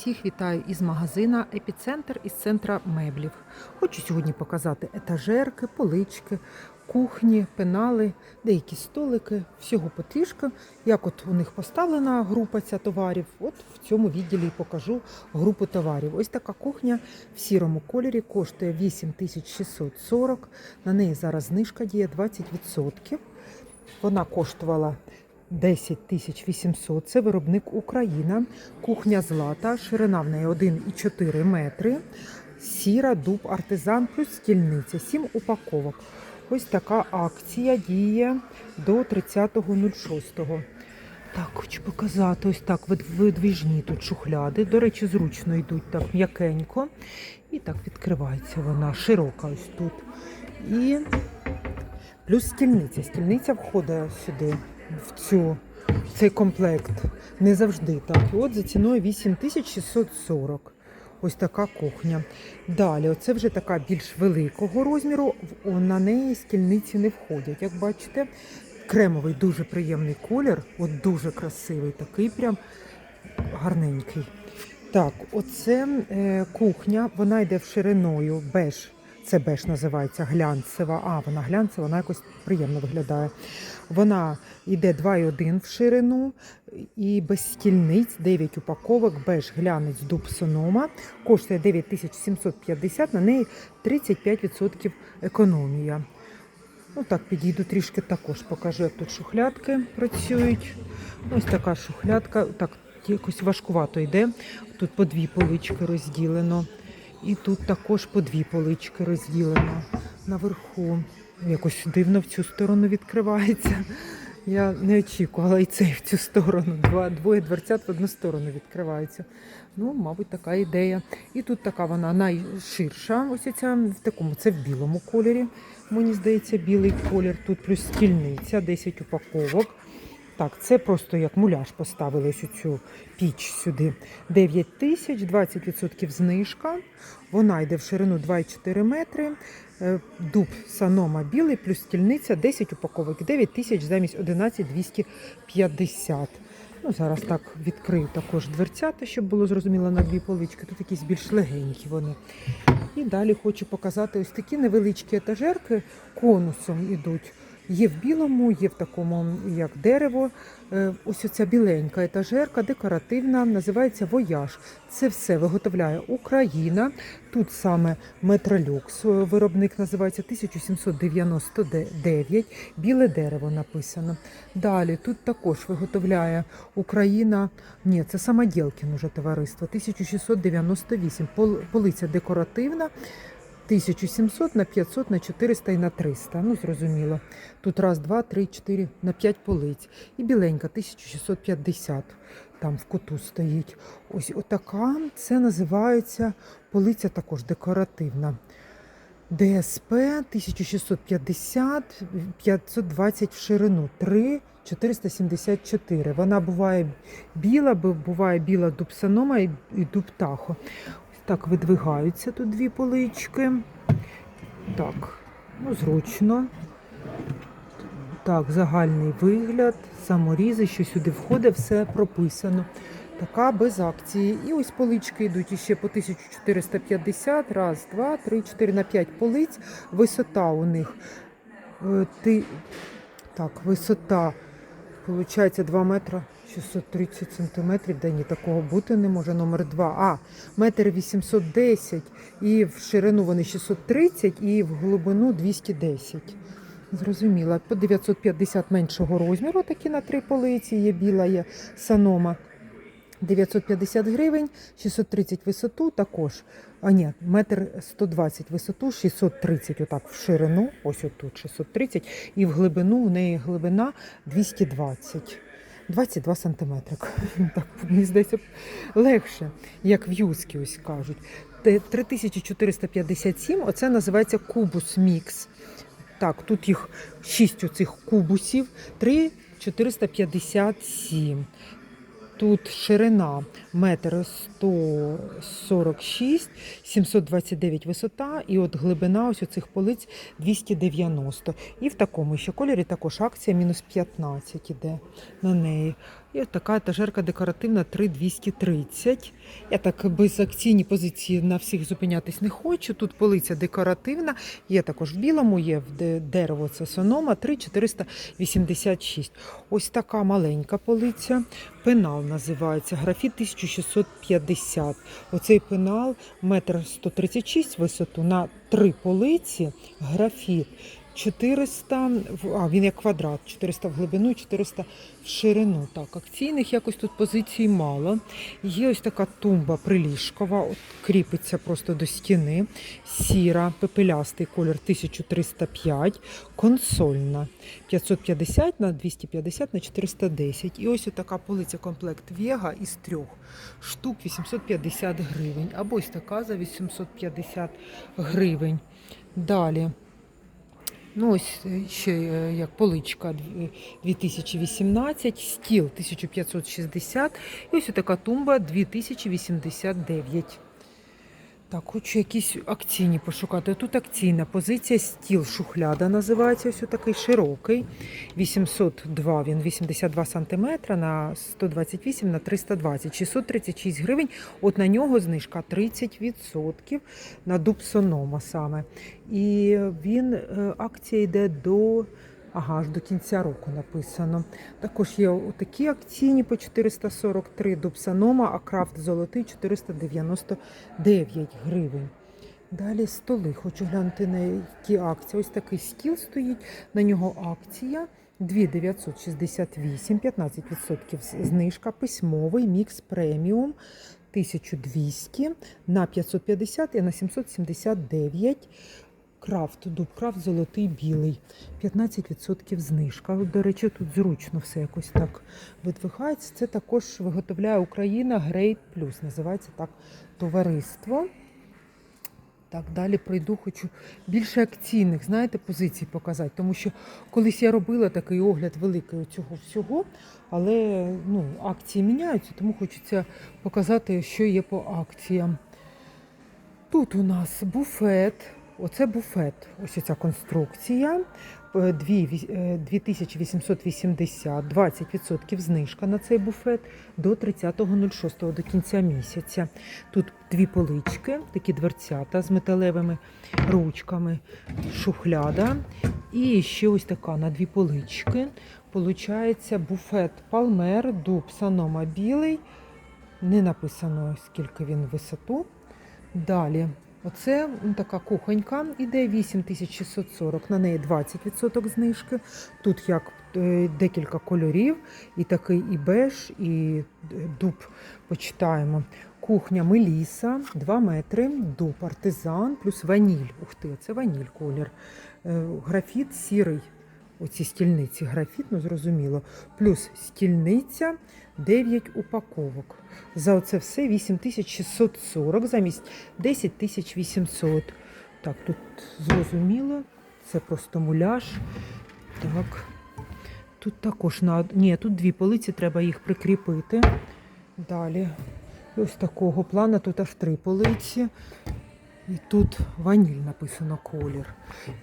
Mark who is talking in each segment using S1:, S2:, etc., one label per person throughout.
S1: Всіх вітаю із магазина Епіцентр із центра меблів. Хочу сьогодні показати етажерки, полички, кухні, пенали, деякі столики, всього потрішки. Як от у них поставлена група ця товарів, от в цьому відділі і покажу групу товарів. Ось така кухня в сірому кольорі коштує 8640. На неї зараз знижка діє 20%. Вона коштувала 10 тисяч Це виробник Україна. Кухня злата, ширина в неї 1,4 метри. Сіра, дуб, артизан плюс стільниця. 7 упаковок. Ось така акція діє до 30.06. Так, хочу показати. Ось так вид- видвіжні тут шухляди. До речі, зручно йдуть так м'якенько. І так відкривається вона широка ось тут. І плюс стільниця. Стільниця входить сюди, в цю, в цей комплект. Не завжди так. От за ціною 8640. Ось така кухня. Далі, оце вже така більш великого розміру. На неї стільниці не входять. Як бачите, кремовий дуже приємний колір, от дуже красивий, такий прям гарненький. Так, оце е, кухня, вона йде в шириною беж. Це беж називається глянцева. А, вона глянцева, вона якось приємно виглядає. Вона йде 2,1 в ширину і без стільниць 9 упаковок, беж глянець дуб сонома. Коштує 9750, на неї 35% економія. Ну так, підійду трішки також покажу, як тут шухлядки працюють. Ось така шухлядка, так якось важкувато йде. Тут по дві полички розділено. І тут також по дві полички розділено наверху. Якось дивно в цю сторону відкривається. Я не очікувала і цей в цю сторону. Два, двоє дверцят в одну сторону відкриваються. Ну, мабуть, така ідея. І тут така вона найширша. Ось ця в такому, це в білому кольорі. Мені здається, білий колір. Тут плюс стільниця, 10 упаковок. Так, це просто як муляж поставили цю піч сюди. 9 тисяч, 20% знижка. Вона йде в ширину 2,4 метри. Е, Дуб санома білий, плюс стільниця 10 упаковок, 9 тисяч замість 11 250. Ну, зараз так відкрию також дверцята, щоб було зрозуміло на дві полички. Тут якісь більш легенькі вони. І далі хочу показати ось такі невеличкі етажерки конусом ідуть. Є в білому, є в такому, як дерево. Е, Ось оця біленька етажерка, декоративна, називається Вояж. Це все виготовляє Україна. Тут саме Метролюкс. е, Виробник називається 1799. Біле дерево написано. Далі тут також виготовляє Україна. Ні, це самоділкін уже товариство. 1698. Пол- Полиця декоративна. 1700 на 500 на 400 і на 300. Ну, зрозуміло. Тут раз, два, три, чотири, на 5 полиць. І біленька 1650 там в куту стоїть. Ось отака. Це називається полиця також декоративна. ДСП 1650, 520 в ширину, 3 474. Вона буває біла, буває біла дубсанома і і дуб тахо. Так видвигаються тут дві полички. Так, ну зручно. Так, загальний вигляд, саморізи, що сюди входить, все прописано. Така без акції. І ось полички йдуть іще по 1450. Раз, два, три, чотири на п'ять полиць. Висота у них. е, Ти... Так, висота, виходить, 2 метри 630 сантиметрів. Да ні, такого бути не може. Номер 2. А, метр 810. І в ширину вони 630, і в глибину 210. Зрозуміла. По 950 меншого розміру, такі на три полиці, є біла, є санома. 950 гривень, 630 висоту також. А ні, метр 120 висоту, 630 отак в ширину, ось отут 630, і в глибину, у неї глибина 220. 22 сантиметри. Так, мені здається, легше, як в юскі ось кажуть. 3457, оце називається кубус мікс. Так, тут їх 6 оцих кубусів, 3 457. Тут ширина метр 146, 729 висота, і от глибина ось у цих полиць 290. І в такому ще кольорі також акція мінус 15 іде на неї. І от така етажерка декоративна 3230. Я так без акційні позиції на всіх зупинятись не хочу. Тут полиця декоративна, є також в білому, є в дерево це сонома 3486. Ось така маленька полиця. Пенал називається графіт 1650. Оцей пенал метр 136 висоту на три полиці. Графіт 400, а він як квадрат, 400 в глибину, 400 в ширину. Так, акційних якось тут позицій мало. Є ось така тумба приліжкова, от, кріпиться просто до стіни. Сіра, пепелястий колір 1305, консольна 550 на 250 на 410. І ось така полиця комплект Вега із трьох штук 850 гривень. Або ось така за 850 гривень. Далі. Ну, ось е, ще е, як поличка 2018, стіл 1560 і ось така тумба 2089. Так, хочу якісь акційні пошукати. Тут акційна позиція, стіл шухляда називається, ось такий широкий. 802, він 82 см на 128 на 320, 636 гривень. От на нього знижка 30% на дуб Сонома саме. І він, е, акція йде до, ага, аж до кінця року написано. Також є такі акційні по 443 дуб Сонома, а крафт золотий 499 гривень. Далі столи. Хочу глянути на які акції. Ось такий стіл стоїть, на нього акція. 2968, 15% знижка, письмовий мікс преміум 1200 на 550 і на 779. Крафт, дуб крафт золотий білий, 15% знижка. До речі, тут зручно все якось так видвигається. Це також виготовляє Україна Грейт Плюс. Називається так товариство. Так, далі пройду, хочу більше акційних, знаєте, позицій показати. Тому що колись я робила такий огляд великий цього всього, але ну, акції міняються, тому хочеться показати, що є по акціям. Тут у нас буфет. Оце буфет. Ось ця конструкція. Е, дві віс- е, 2880, 20% знижка на цей буфет до 30.06, до кінця місяця. Тут дві полички, такі дверцята з металевими ручками, шухляда. І ще ось така на дві полички. Получається буфет Палмер, дуб Санома білий. Не написано, скільки він висоту. Далі. Оце така кухонька, іде 8640, на неї 20% знижки. Тут як е, декілька кольорів, і такий і беж, і е, дуб почитаємо. Кухня Меліса, 2 метри, дуб артизан, плюс ваніль. Ух ти, це ваніль колір. Е, Графіт сірий. Оці стільниці графіт, ну зрозуміло. Плюс стільниця 9 упаковок. За оце все 8640 замість 10800. Так, тут зрозуміло. Це просто муляж. Так. Тут також на ні, тут дві полиці, треба їх прикріпити. Далі. Ось такого плану, тут аж три полиці. І тут ваніль написано колір.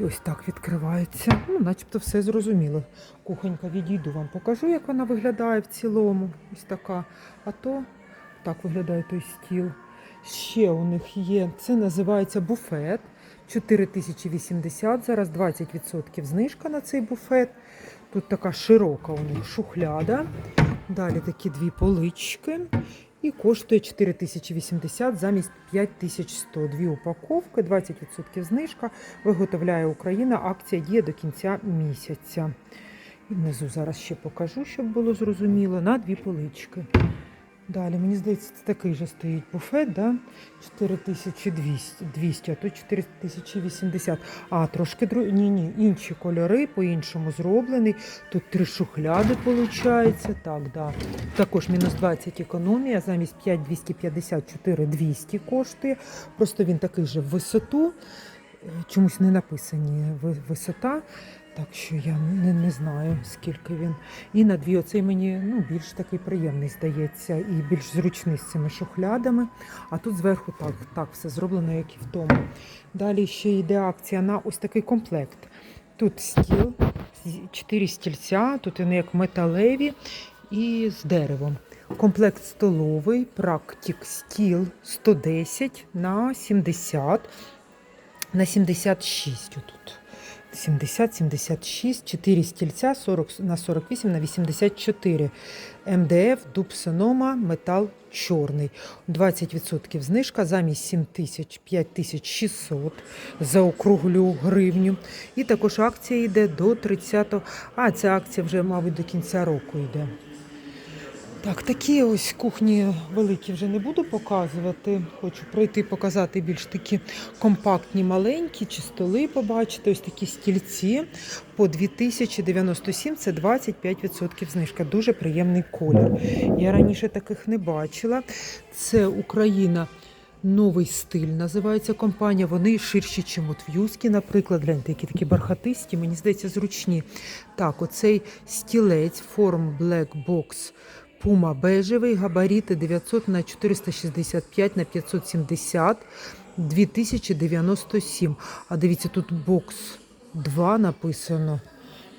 S1: І ось так відкривається. Ну, начебто все зрозуміло. Кухонька відійду вам покажу, як вона виглядає в цілому. Ось така. А то так виглядає той стіл. Ще у них є, це називається буфет. 4080, зараз 20% знижка на цей буфет. Тут така широка у них шухляда. Далі такі дві полички. І коштує 4080 замість 5100. Дві упаковки, 20% знижка. Виготовляє Україна. Акція діє до кінця місяця. І внизу зараз ще покажу, щоб було зрозуміло. На дві полички. Далі, мені здається, це такий же стоїть буфет, да? 4200, а тут 4080. А, трошки дру... ні, ні, інші кольори, по-іншому зроблений. Тут три шухляди виходить. Так, да. Також мінус 20 економія, замість 5250 4200 коштує. Просто він такий же в висоту. Чомусь не написані висота. Так що я не, не знаю, скільки він. І на дві оцей мені ну, більш такий приємний здається, і більш зручний з цими шухлядами. А тут зверху так, так все зроблено, як і в тому. Далі ще йде акція на ось такий комплект. Тут стіл, чотири стільця, тут вони як металеві. і з деревом. Комплект столовий, практик стіл 110 на 70 на 76 отут. 70, 76, 4 стільця 40 на 48 на 84. МДФ, дуб сонома, метал чорний. 20% знижка замість 7 тисяч 5600 за округлю гривню. І також акція йде до 30 А, ця акція вже, мабуть, до кінця року йде. Так, такі ось кухні великі вже не буду показувати. Хочу пройти показати більш такі компактні, маленькі, чи столи побачити. Ось такі стільці по 2097, це 25% знижка. Дуже приємний колір. Я раніше таких не бачила. Це Україна. Новий стиль називається компанія. Вони ширші, ніж от наприклад. Гляньте, які такі бархатисті, мені здається, зручні. Так, оцей стілець форм Black Box Puma бежевий, габаріти 900 на 465 на 570, 2097. А дивіться, тут бокс 2 написано.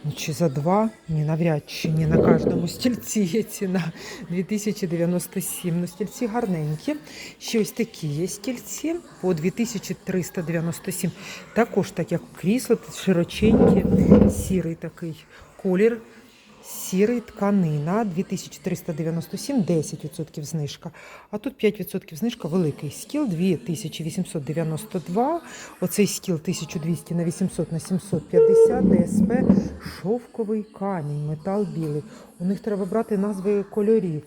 S1: Ну, Чи за 2? Ні, навряд чи ні на кожному стільці є ціна 2097. Ну, стільці гарненькі. Ще ось такі є стільці по 2397. Також так як крісло, широченькі, сірий такий колір. Сірий тканина 2397, 10% знижка. А тут 5% знижка, великий стіл 2892. Оцей стіл 1200 на 800 на 750, ДСП, шовковий камінь, метал білий. У них треба брати назви кольорів.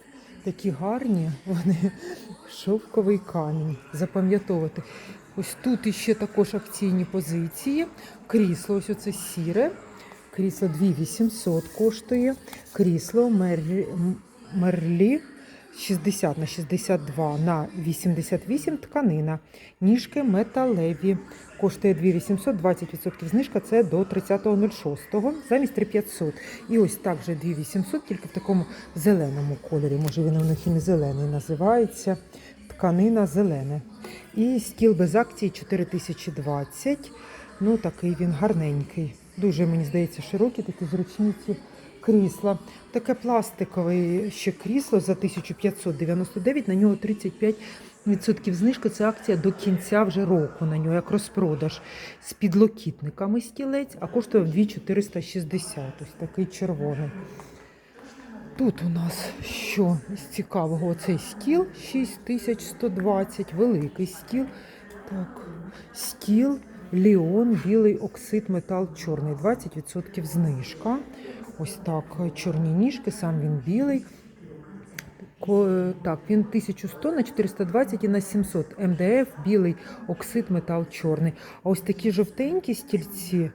S1: Такі гарні, вони шовковий камінь. Запам'ятовувати. Ось тут іще також акційні позиції. Крісло, ось оце сіре. Крісло 2800 коштує. Крісло Мерлі, Мерлі 60 на 62 на 88 тканина. Ніжки металеві. Коштує 2800, 20% знижка це до 30.06, замість 3500. І ось так же 2800, тільки в такому зеленому кольорі. Може він у них і не зелений називається. Тканина зелене. І стіл без акції 4020. Ну, такий він гарненький. Дуже, мені здається, широкі, такі зручні ці крісла. Таке пластикове ще крісло за 1599, на нього 35% знижка. Це акція до кінця вже року на нього, як розпродаж. З підлокітниками стілець, а коштує 2460. Ось такий червоний. Тут у нас що з цікавого? Оцей стіл 6120, великий стіл. Так, стіл Ліон, білий оксид, метал чорний, 20% знижка. Ось так, чорні ніжки, сам він білий. Так, він 1100 на 420 і на 700. МДФ, білий оксид, метал чорний. А ось такі жовтенькі стільці,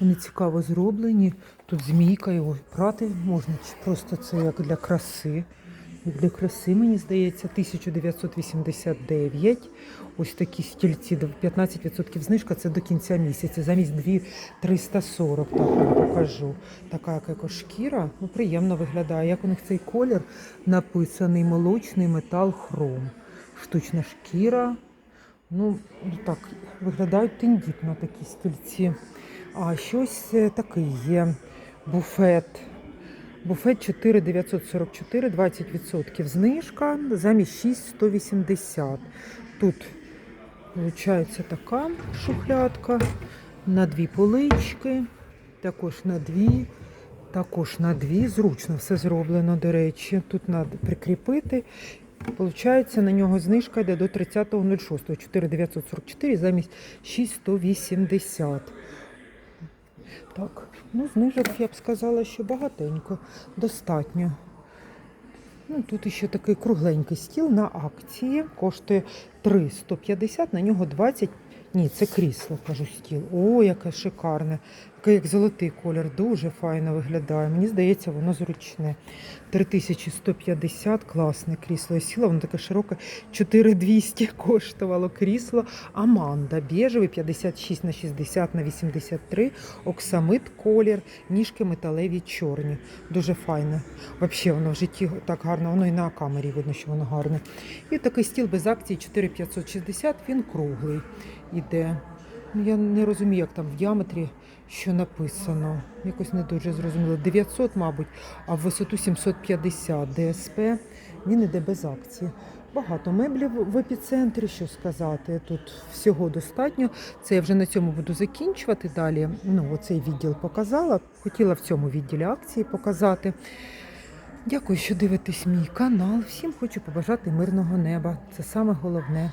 S1: вони цікаво зроблені. Тут змійка, його прати можна, просто це як для краси. Для краси, мені здається, 1989. Ось такі стільці, 15% знижка, це до кінця місяця. Замість 2340, так вам покажу. Така як екошкіра, ну приємно виглядає. Як у них цей колір написаний молочний метал хром. Штучна шкіра. Ну, так, виглядають тендітно такі стільці. А щось е, такий є буфет. Буфет 4944, 20% знижка, замість 6180. Тут виходить така шухлядка на дві полички, також на дві, також на дві. Зручно все зроблено, до речі. Тут треба прикріпити. Получається, на нього знижка йде до 30.06, 4944 замість 6180. Так, ну знижок я б сказала, що багатенько, достатньо. Ну, тут ще такий кругленький стіл на акції. Коштує 350, на нього 20. Ні, це крісло, кажу, стіл. О, яке шикарне. Таке як золотий колір, дуже файно виглядає. Мені здається, воно зручне. 3150, класне крісло. Я сіла, воно таке широке. 4200 коштувало крісло. Аманда, біжевий, 56 на 60 на 83. Оксамит колір, ніжки металеві чорні. Дуже файне. Взагалі воно в житті так гарно, воно і на камері видно, що воно гарне. І такий стіл без акції 4560, він круглий іде. Ну, Я не розумію, як там в діаметрі що написано. Якось не дуже зрозуміло. 900, мабуть, а в висоту 750 ДСП. Він іде без акції. Багато меблів в епіцентрі, що сказати. Тут всього достатньо. Це я вже на цьому буду закінчувати далі. Ну, оцей відділ показала. Хотіла в цьому відділі акції показати. Дякую, що дивитесь мій канал. Всім хочу побажати мирного неба. Це саме головне.